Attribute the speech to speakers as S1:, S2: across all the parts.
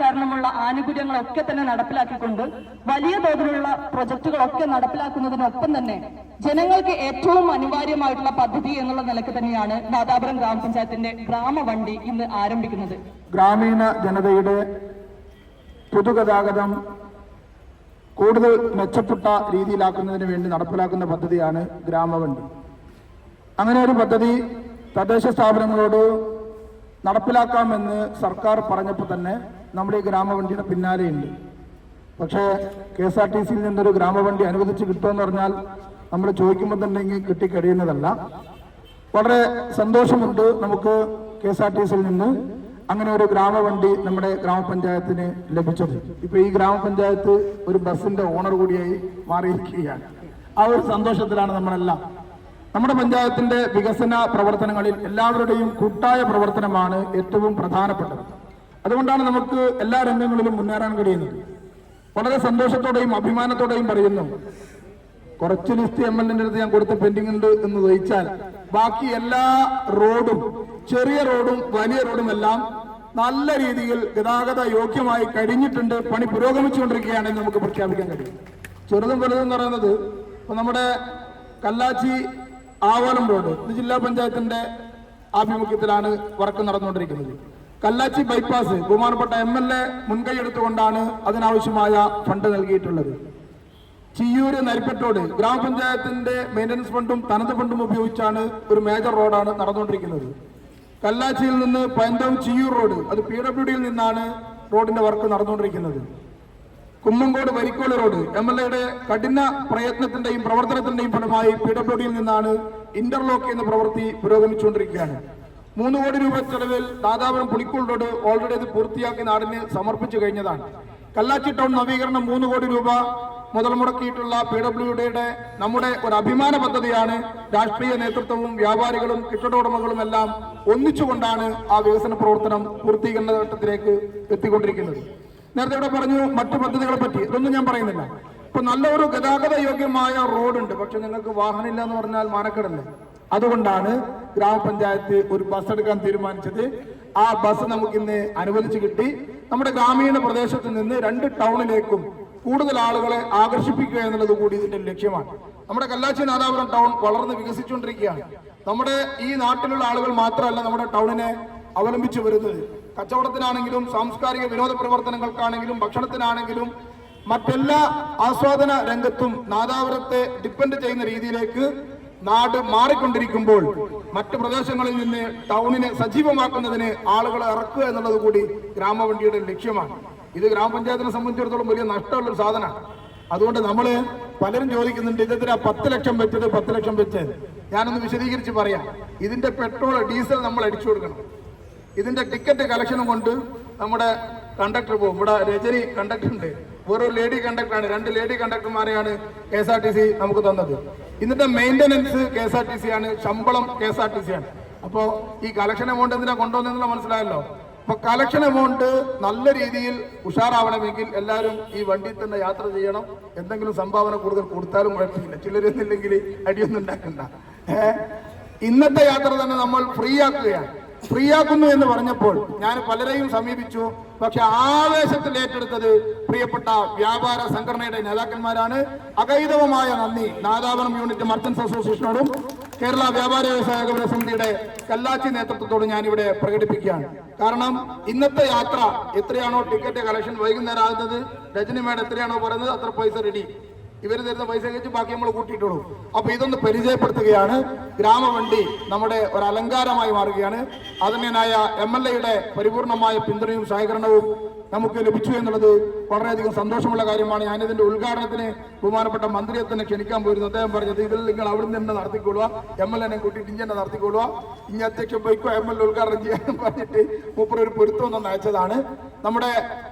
S1: കാരണമുള്ള ആനുകൂല്യങ്ങളൊക്കെ തന്നെ നടപ്പിലാക്കിക്കൊണ്ട് വലിയ തോതിലുള്ള പ്രൊജക്ടുകളൊക്കെ നടപ്പിലാക്കുന്നതിനൊപ്പം തന്നെ ജനങ്ങൾക്ക് ഏറ്റവും അനിവാര്യമായിട്ടുള്ള പദ്ധതി എന്നുള്ള നിലയ്ക്ക് തന്നെയാണ് നാദാപുരം ഗ്രാമപഞ്ചായത്തിന്റെ ഗ്രാമവണ്ടി ഇന്ന് ആരംഭിക്കുന്നത്.
S2: ഗ്രാമീണ ജനതയുടെ പൊതുഗതാഗതം കൂടുതൽ മെച്ചപ്പെട്ട രീതിയിലാക്കുന്നതിന് വേണ്ടി നടപ്പിലാക്കുന്ന പദ്ധതിയാണ് ഗ്രാമവണ്ടി. അങ്ങനെ ഒരു പദ്ധതി തദ്ദേശ സ്ഥാപനങ്ങളോട് നടപ്പിലാക്കാമെന്ന് സർക്കാർ പറഞ്ഞപ്പോൾ തന്നെ നമ്മുടെ ഈ ഗ്രാമവണ്ടിയുടെ പിന്നാലെയുണ്ട്. പക്ഷേ കെ എസ് ആർ ടി സിയിൽ നിന്നൊരു ഗ്രാമവണ്ടി അനുവദിച്ച് കിട്ടുമെന്ന് പറഞ്ഞാൽ നമ്മൾ ചോദിക്കുമ്പോൾ തന്നെ ഇങ്ങനെ കിട്ടിക്കഴിയുന്നതല്ല. വളരെ സന്തോഷമുണ്ട് നമുക്ക് കെ എസ് ആർ ടി സിയിൽ നിന്ന് അങ്ങനെ ഒരു ഗ്രാമവണ്ടി നമ്മുടെ ഗ്രാമപഞ്ചായത്തിന് ലഭിച്ചത്. ഇപ്പൊ ഈ ഗ്രാമപഞ്ചായത്ത് ഒരു ബസിന്റെ ഓണർ കൂടിയായി മാറിയിരിക്കുകയാണ്. ആ ഒരു സന്തോഷത്തിലാണ് നമ്മളെല്ലാം നമ്മുടെ പഞ്ചായത്തിന്റെ വികസന പ്രവർത്തനങ്ങളിൽ എല്ലാവരുടെയും കൂട്ടായ പ്രവർത്തനമാണ് ഏറ്റവും പ്രധാനപ്പെട്ടത്. അതുകൊണ്ടാണ് നമുക്ക് എല്ലാ രംഗങ്ങളിലും മുന്നേറാൻ കഴിയുന്നത്. വളരെ സന്തോഷത്തോടെയും അഭിമാനത്തോടെയും പറയുന്നു കുറച്ച് ലിസ്റ്റ് എം എൽ എന്റെ അടുത്ത് ഞാൻ കൊടുത്ത പെൻഡിംഗ് ഉണ്ട് എന്ന് ചോദിച്ചാൽ ബാക്കി എല്ലാ റോഡും ചെറിയ റോഡും വലിയ റോഡും എല്ലാം നല്ല രീതിയിൽ ഗതാഗത യോഗ്യമായി കഴിഞ്ഞിട്ടുണ്ട് പണി പുരോഗമിച്ചുകൊണ്ടിരിക്കുകയാണെന്ന് നമുക്ക് പ്രഖ്യാപിക്കാൻ കഴിയും. ചെറുതും വലുതും എന്ന് പറയുന്നത് നമ്മുടെ കല്ലാച്ചി ആവോലം റോഡ് ഇത് ജില്ലാ പഞ്ചായത്തിന്റെ ആഭിമുഖ്യത്തിലാണ് വർക്ക് നടന്നുകൊണ്ടിരിക്കുന്നത്. കല്ലാച്ചി ബൈപ്പാസ് ബഹുമാനപ്പെട്ട എം എൽ എ മുൻകൈ എടുത്തുകൊണ്ടാണ് അതിനാവശ്യമായ ഫണ്ട് നൽകിയിട്ടുള്ളത്. ചിയൂര് നരിപ്പറ്റോട് ഗ്രാമപഞ്ചായത്തിന്റെ മെയിന്റനൻസ് ഫണ്ടും തനത് ഫണ്ടും ഉപയോഗിച്ചാണ് ഒരു മേജർ റോഡാണ് നടന്നുകൊണ്ടിരിക്കുന്നത്. കല്ലാച്ചിയിൽ നിന്ന് പയന്തം ചിയ്യൂർ റോഡ് അത് പി ഡബ്ല്യു ഡിയിൽ നിന്നാണ് റോഡിന്റെ വർക്ക് നടന്നുകൊണ്ടിരിക്കുന്നത്. Kummankode Varikkode road M L എയുടെ കഠിന പ്രയത്നത്തിന്റെയും പ്രവർത്തനത്തിന്റെയും ഫലമായി പി നിന്നാണ് ഇന്റർലോക്ക് എന്ന പ്രവൃത്തി പുരോഗമിച്ചുകൊണ്ടിരിക്കുകയാണ്. മൂന്ന് കോടി രൂപ ചെലവിൽ ദാതാപുരം പുളിക്കോൾ റോഡ് ഓൾറെഡി അത് പൂർത്തിയാക്കി നാടിന് സമർപ്പിച്ചു കഴിഞ്ഞതാണ്. കല്ലാച്ചി ടൗൺ നവീകരണം മൂന്ന് കോടി രൂപ മുതൽ മുടക്കിയിട്ടുള്ള പി ഡബ്ല്യു ഡിയുടെ നമ്മുടെ ഒരു അഭിമാന പദ്ധതിയാണ്. രാഷ്ട്രീയ നേതൃത്വവും വ്യാപാരികളും കെട്ടിട എല്ലാം ഒന്നിച്ചുകൊണ്ടാണ് ആ വികസന പ്രവർത്തനം പൂർത്തീകരണ ഘട്ടത്തിലേക്ക് എത്തിക്കൊണ്ടിരിക്കുന്നത്. നേരത്തെ ഇവിടെ പറഞ്ഞു മറ്റു പദ്ധതികളെ പറ്റി. ഇതൊന്നും ഞാൻ പറയുന്നില്ല. ഇപ്പൊ നല്ലൊരു ഗതാഗത യോഗ്യമായ റോഡുണ്ട്. പക്ഷെ നിങ്ങൾക്ക് വാഹനമില്ല എന്ന് പറഞ്ഞാൽ മാനക്കെടല്ലേ? അതുകൊണ്ടാണ് ഗ്രാമപഞ്ചായത്ത് ഒരു ബസ് എടുക്കാൻ തീരുമാനിച്ചത്. ആ ബസ് നമുക്ക് ഇന്ന് അനുവദിച്ചു കിട്ടി. നമ്മുടെ ഗ്രാമീണ പ്രദേശത്ത് നിന്ന് രണ്ട് ടൗണിലേക്കും കൂടുതൽ ആളുകളെ ആകർഷിപ്പിക്കുക എന്നുള്ളത് കൂടി ഇതിന്റെ ലക്ഷ്യമാണ്. നമ്മുടെ കല്ലാച്ചി നാദാപുരം ടൗൺ വളർന്ന് വികസിച്ചുകൊണ്ടിരിക്കുകയാണ്. നമ്മുടെ ഈ നാട്ടിലുള്ള ആളുകൾ മാത്രമല്ല നമ്മുടെ ടൗണിനെ അവലംബിച്ചു വരുന്നത്. കച്ചവടത്തിനാണെങ്കിലും സാംസ്കാരിക വിനോദ പ്രവർത്തനങ്ങൾക്കാണെങ്കിലും ഭക്ഷണത്തിനാണെങ്കിലും മറ്റെല്ലാ ആസ്വാദന രംഗത്തും നാദാപുരത്തെ ഡിപ്പെൻഡ് ചെയ്യുന്ന രീതിയിലേക്ക് നാട് മാറിക്കൊണ്ടിരിക്കുമ്പോൾ മറ്റു പ്രദേശങ്ങളിൽ നിന്ന് ടൗണിനെ സജീവമാക്കുന്നതിന് ആളുകളെ ഇറക്കുക എന്നുള്ളത് കൂടി ഗ്രാമവണ്ടിയുടെ ലക്ഷ്യമാണ്. ഇത് ഗ്രാമപഞ്ചായത്തിനെ സംബന്ധിച്ചിടത്തോളം വലിയ നഷ്ടമുള്ള ഒരു സാധനമാണ്. അതുകൊണ്ട് നമ്മൾ പലരും ചോദിക്കുന്നുണ്ട് ഇതെന്തിനാ പത്ത് ലക്ഷം വെച്ചത് പത്ത് ലക്ഷം വെച്ചത്? ഞാനൊന്ന് വിശദീകരിച്ച് പറയാം. ഇതിന്റെ പെട്രോൾ ഡീസൽ നമ്മൾ അടിച്ചു കൊടുക്കണം. ഇതിന്റെ ടിക്കറ്റ് കളക്ഷനും കൊണ്ട് നമ്മുടെ കണ്ടക്ടർ പോകും. ഇവിടെ രജനി കണ്ടക്ടർ ഉണ്ട്. വേറൊരു ലേഡി കണ്ടക്ടറാണ് രണ്ട് lady കണ്ടക്ടർമാരെയാണ് K S R T C നമുക്ക് തന്നത്. ഇതിന്റെ maintenance K S R T C ആണ്. ശമ്പളം K S R T C ആണ്. അപ്പോൾ ഈ കളക്ഷൻ എമൗണ്ട് എന്തിനാ കൊണ്ടുവന്നെന്നുള്ള മനസ്സിലായല്ലോ. അപ്പൊ കളക്ഷൻ എമൗണ്ട് നല്ല രീതിയിൽ ഉഷാറാവണമെങ്കിൽ എല്ലാവരും ഈ വണ്ടിയിൽ തന്നെ യാത്ര ചെയ്യണം. എന്തെങ്കിലും സംഭാവന കൂടുതൽ കൊടുത്താലും കുഴപ്പമില്ല. ചിലരൊന്നില്ലെങ്കിൽ അടിയൊന്നും ഉണ്ടാക്കണ്ട. ഇന്നത്തെ യാത്ര തന്നെ നമ്മൾ ഫ്രീ ആക്കുകയാണ്. ഫ്രീ ആക്കുന്നു എന്ന് പറഞ്ഞപ്പോൾ ഞാൻ പലരെയും സമീപിച്ചു. പക്ഷെ ആവേശത്തിൽ ഏറ്റെടുത്തത് പ്രിയപ്പെട്ട വ്യാപാര സംഘടനയുടെ നേതാക്കന്മാരാണ്. അകൈതവമായ നന്ദി നാദാപുരം യൂണിറ്റ് മർച്ചൻസ് അസോസിയേഷനോടും കേരള വ്യാപാര വ്യവസായ വികസന സമിതിയുടെ കല്ലാച്ചി നേതൃത്വത്തോടും ഞാൻ ഇവിടെ പ്രകടിപ്പിക്കുകയാണ്. കാരണം ഇന്നത്തെ യാത്ര എത്രയാണോ ടിക്കറ്റ് കളക്ഷൻ വൈകുന്നേരം ആകുന്നത് രജനി മേഡം എത്രയാണോ പറയുന്നത് അത്ര പൈസ റെഡി ഇവർ തരുന്ന പൈസ കഴിച്ച് ബാക്കി നമ്മൾ കൂട്ടിയിട്ടുള്ളൂ അപ്പൊ ഇതൊന്ന് പരിചയപ്പെടുത്തുകയാണ്. ഗ്രാമവണ്ടി നമ്മുടെ ഒരു അലങ്കാരമായി മാറുകയാണ്. അതിനായ എം എൽ എയുടെ പരിപൂർണമായ പിന്തുണയും സഹകരണവും നമുക്ക് ലഭിച്ചു എന്നുള്ളത് വളരെയധികം സന്തോഷമുള്ള കാര്യമാണ്. ഞാനിതിന്റെ ഉദ്ഘാടനത്തിന് ബഹുമാനപ്പെട്ട മന്ത്രിയെ തന്നെ ക്ഷണിക്കാൻ പോയിരുന്നു. അദ്ദേഹം പറഞ്ഞത് ഇതിൽ നിങ്ങൾ അവിടെ നിന്ന് നടത്തിക്കൊള്ളുക എം എൽ എനെ കൂട്ടിയിട്ട് ഇങ്ങനെ നടത്തിക്കൊള്ളുക ഇനി അധ്യക്ഷൻ പോയിക്കോ എം എൽ എ ഉദ്ഘാടനം ചെയ്യാൻ പറഞ്ഞിട്ട് മൂപ്പർ ഒരു പൊരുത്തം തന്നെ അയച്ചതാണ് നമ്മുടെ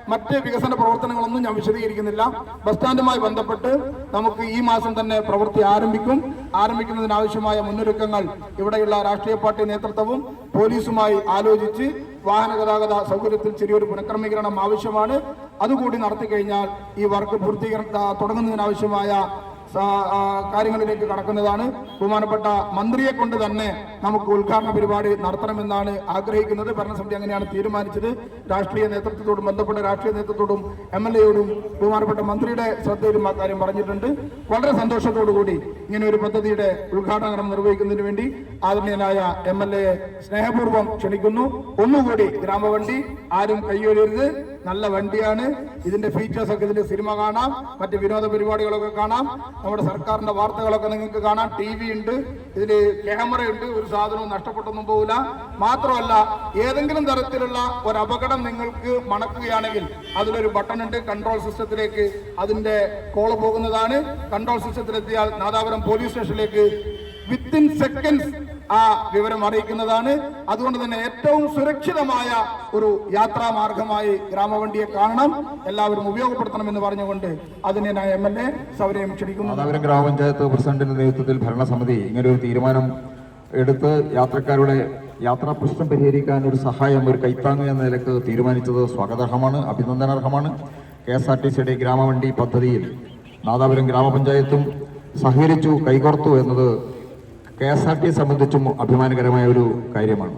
S2: മറ്റ് വികസന പ്രവർത്തനങ്ങളൊന്നും ഞാൻ വിശദീകരിക്കുന്നില്ല. ബസ് സ്റ്റാൻഡുമായി ബന്ധപ്പെട്ട് നമുക്ക് ഈ മാസം തന്നെ പ്രവൃത്തി ആരംഭിക്കും. ആരംഭിക്കുന്നതിനാവശ്യമായ മുന്നൊരുക്കങ്ങൾ ഇവിടെയുള്ള രാഷ്ട്രീയ പാർട്ടി നേതൃത്വവും പോലീസുമായി ആലോചിച്ച് വാഹന ഗതാഗത സൗകര്യത്തിൽ ചെറിയൊരു പുനഃക്രമീകരണം ആവശ്യമാണ്. അതുകൂടി നടത്തി കഴിഞ്ഞാൽ ഈ വർക്ക് പൂർത്തീകരണ തുടങ്ങുന്നതിനാവശ്യമായ കാര്യങ്ങളിലേക്ക് കടക്കുന്നതാണ്. ബഹുമാനപ്പെട്ട മന്ത്രിയെ കൊണ്ട് തന്നെ നമുക്ക് ഉദ്ഘാടന പരിപാടി നടത്തണമെന്നാണ് ആഗ്രഹിക്കുന്നത്. ഭരണസമിതി അങ്ങനെയാണ് തീരുമാനിച്ചത്. രാഷ്ട്രീയ നേതൃത്വത്തോടും ബന്ധപ്പെട്ട രാഷ്ട്രീയ നേതൃത്വത്തോടും എം എൽ എയോടും ബഹുമാനപ്പെട്ട മന്ത്രിയുടെ ശ്രദ്ധയിലും ആ കാര്യം പറഞ്ഞിട്ടുണ്ട്. വളരെ സന്തോഷത്തോടു കൂടി ഇങ്ങനെ ഒരു പദ്ധതിയുടെ ഉദ്ഘാടനം നിർവഹിക്കുന്നതിന് വേണ്ടി ആദരണീയനായ എം എൽ എ സ്നേഹപൂർവം ക്ഷണിക്കുന്നു. ഒന്നുകൂടി ഗ്രാമവണ്ടി ആരും കൈയൊഴിയരുത് നല്ല വണ്ടിയാണ്. ഇതിന്റെ ഫീച്ചേഴ്സ് ഒക്കെ ഇതിന്റെ സിനിമ കാണാം. മറ്റ് വിനോദ പരിപാടികളൊക്കെ കാണാം. നമ്മുടെ സർക്കാരിന്റെ വാർത്തകളൊക്കെ നിങ്ങൾക്ക് കാണാം. ടി വി ഉണ്ട്. ഇതിൽ ക്യാമറ ഉണ്ട്. ഒരു സാധനവും നഷ്ടപ്പെട്ടൊന്നും പോകില്ല മാത്രമല്ല ഏതെങ്കിലും തരത്തിലുള്ള ഒരു അപകടം നിങ്ങൾക്ക് മണക്കുകയാണെങ്കിൽ അതിലൊരു ബട്ടൺ ഉണ്ട്. കൺട്രോൾ സിസ്റ്റത്തിലേക്ക് അതിന്റെ കോൾ പോകുന്നതാണ്. കൺട്രോൾ സിസ്റ്റത്തിലെത്തിയാൽ നാദാപുരം പോലീസ് സ്റ്റേഷനിലേക്ക് വിത്തിൻ സെക്കൻഡ്സ് ആ വിവരം അറിയിക്കുന്നതാണ്. അതുകൊണ്ട് തന്നെ ഏറ്റവും സുരക്ഷിതമായ ഒരു യാത്രാ മാർഗമായി ഗ്രാമവണ്ടിയെ കാണണം. എല്ലാവരും ഉപയോഗപ്പെടുത്തണം എന്ന് പറഞ്ഞുകൊണ്ട് അതിനെ ഞാൻ എം എൽ എ സൗരയം ക്ഷണിക്കുന്നു.
S3: ഗ്രാമപഞ്ചായത്ത് പ്രസിഡന്റിന്റെ നേതൃത്വത്തിൽ ഭരണസമിതി ഇങ്ങനെ ഒരു തീരുമാനം എടുത്ത് യാത്രക്കാരുടെ യാത്രാ പ്രശ്നം പരിഹരിക്കാൻ ഒരു സഹായം ഒരു കൈത്താങ് എന്ന നിലയ്ക്ക് തീരുമാനിച്ചത് സ്വാഗതാർഹമാണ് അഭിനന്ദനാർഹമാണ്. കെ എസ് ആർ ടി സിയുടെ ഗ്രാമവണ്ടി പദ്ധതിയിൽ നാദാപുരം ഗ്രാമപഞ്ചായത്തും സഹകരിച്ചു കൈകോർത്തു എന്നത് കെ എസ് ആർ ടി സംബന്ധിച്ചും അഭിമാനകരമായ ഒരു കാര്യമാണ്.